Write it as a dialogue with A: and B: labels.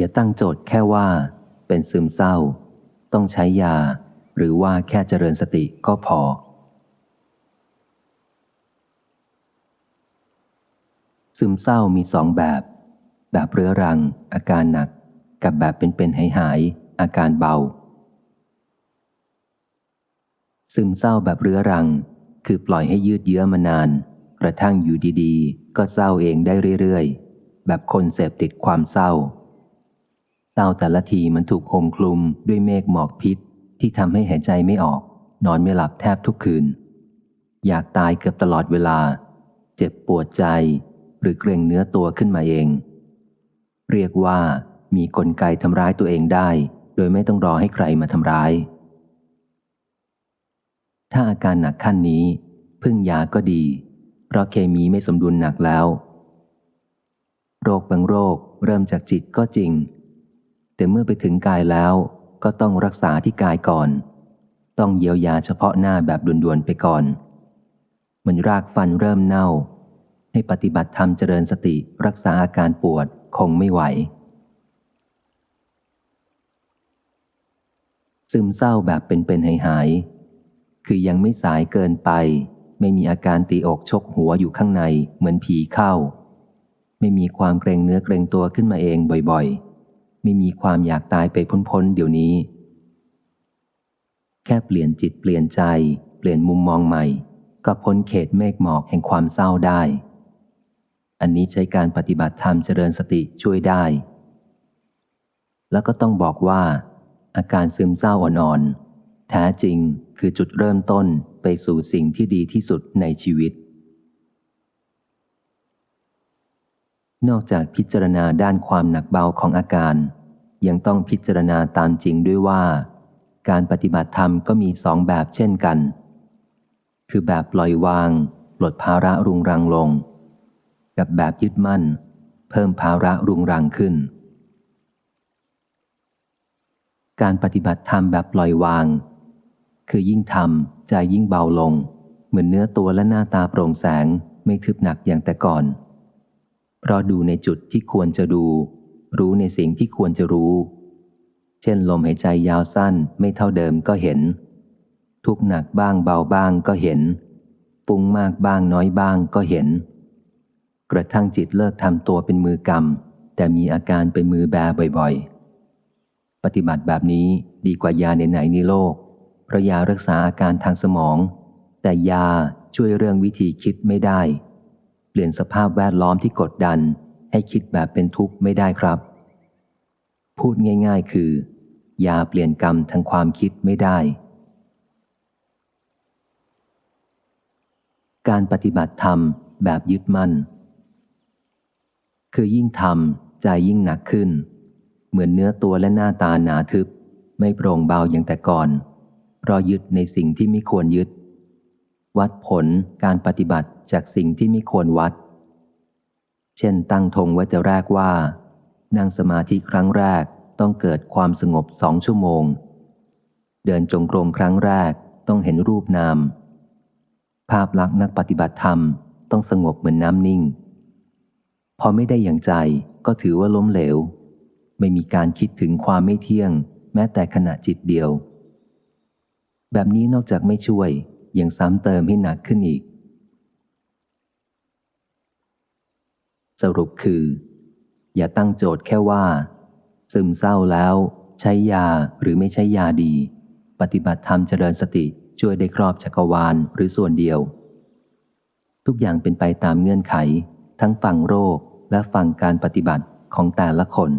A: อย่าตั้งโจทย์แค่ว่า เป็นซึมเศร้า ต้องใช้ยา หรือว่าแค่เจริญสติก็พอ ซึมเศร้ามีสองแบบ แบบเรื้อรัง อาการหนัก กับแบบเป็นๆหายหายๆอาการเบา ซึมเศร้าแบบเรื้อรัง คือปล่อยให้ยืดเยื้อมานาน กระทั่งอยู่ดีๆ ก็เศร้าเองได้เรื่อยๆ แบบคนเสพติดความเศร้าาแต่ละทีมันถูกห่มคลุมด้วยเมฆหมอกพิษ ที่ทำให้หายใจไม่ออก นอนไม่หลับแทบทุกคืน อยากตายเกือบตลอดเวลา เจ็บปวดใจ หรือเกรงเนื้อตัวขึ้นมาเอง เรียกว่ามีกลไกทำร้ายตัวเองได้ โดยไม่ต้องรอให้ใครมาทำร้าย ถ้าอาการหนักขั้นนี้ พึ่งยาก็ดี เพราะเคมีไม่สมดุลหนักแล้ว โรคบางโรคเริ่มจากจิตก็จริง แต่เมื่อไปถึงกายแล้วก็ต้องรักษาที่กายก่อน ต้องเยียวยาเฉพาะหน้าแบบด่วนๆไปก่อนเหมือนรากฟันเริ่มเน่า ให้ปฏิบัติธรรมเจริญสติรักษาอาการปวดคงไม่ไหว ซึมเศร้าแบบเป็นๆหายๆคือยังไม่สายเกินไป ไม่มีอาการตีอกชกหัวอยู่ข้างในเหมือนผีเข้า ไม่มีความเกรงเนื้อเกรงตัวขึ้นมาเองบ่อยๆ ไม่มีความอยากตายไปพ้นๆเดี๋ยวนี้ แค่เปลี่ยนจิตเปลี่ยนใจ เปลี่ยนมุมมองใหม่ ก็พ้นเขตเมฆหมอกแห่งความเศร้าได้ อันนี้ใช้การปฏิบัติธรรมเจริญสติช่วยได้ แล้วก็ต้องบอกว่า อาการซึมเศร้าอ่อนๆแท้จริงคือจุดเริ่มต้นไปสู่สิ่งที่ดีที่สุดในชีวิต นอกจากพิจารณาด้านความหนักเบาของอาการ ยังต้องพิจารณาตามจริงด้วยว่า การปฏิบัติธรรมก็มีสองแบบเช่นกัน คือแบบปล่อยวางปลดภาระรุงรังลง กับแบบยึดมั่น เพิ่มภาระรุงรังขึ้น การปฏิบัติธรรมแบบปล่อยวาง คือยิ่งทำใจยิ่งเบาลง เหมือนเนื้อตัวและหน้าตาโปร่งแสงไม่ทึบหนักอย่างแต่ก่อน เพราะดูในจุดที่ควรจะดู รู้ในสิ่งที่ควรจะรู้ เช่นลมหายใจยาวสั้นไม่เท่าเดิมก็เห็น ทุกหนักบ้างเบาบ้างก็เห็นปรุงมากบ้างน้อยบ้างก็เห็น กระทั่งจิตเลิกทำตัวเป็นมือกรรม แต่มีอาการเป็นมือแบบ่อยๆ ปฏิบัติแบบนี้ดีกว่ายาไหนในโลกเพราะยารักษาอาการทางสมอง แต่ยาช่วยเรื่องวิธีคิดไม่ได้ เปลี่ยนสภาพแวดล้อมที่กดดัน ให้คิดแบบเป็นทุกข์ไม่ได้ครับ พูดง่ายๆ คือยาเปลี่ยนกรรมทางความคิดไม่ได้ การปฏิบัติธรรมแบบยึดมั่น คือยิ่งทำใจยิ่งหนักขึ้น เหมือนเนื้อตัวและหน้าตาหนาทึบ ไม่โปร่งเบาอย่างแต่ก่อน เพราะยึดในสิ่งที่ไม่ควรยึด วัดผลการปฏิบัติ จากสิ่งที่ไม่ควรวัด เช่นตั้งธงไว้แต่แรกว่า นั่งสมาธิครั้งแรกต้องเกิดความสงบสองชั่วโมง เดินจงกรมครั้งแรกต้องเห็นรูปนาม ภาพลักษณ์นักปฏิบัติธรรมต้องสงบเหมือนน้ำนิ่ง พอไม่ได้อย่างใจก็ถือว่าล้มเหลว ไม่มีการคิดถึงความไม่เที่ยง แม้แต่ขณะจิตเดียว แบบนี้นอกจากไม่ช่วยยังซ้ำเติมให้หนักขึ้นอีก สรุปคือ อย่าตั้งโจทย์แค่ว่า ซึมเศร้าแล้ว ใช้ยาหรือไม่ใช้ยาดี ปฏิบัติธรรมเจริญสติช่วยได้ครอบจักรวาลหรือส่วนเดียว ทุกอย่างเป็นไปตามเงื่อนไข ทั้งฝั่งโรคและฝั่งการปฏิบัติของแต่ละคน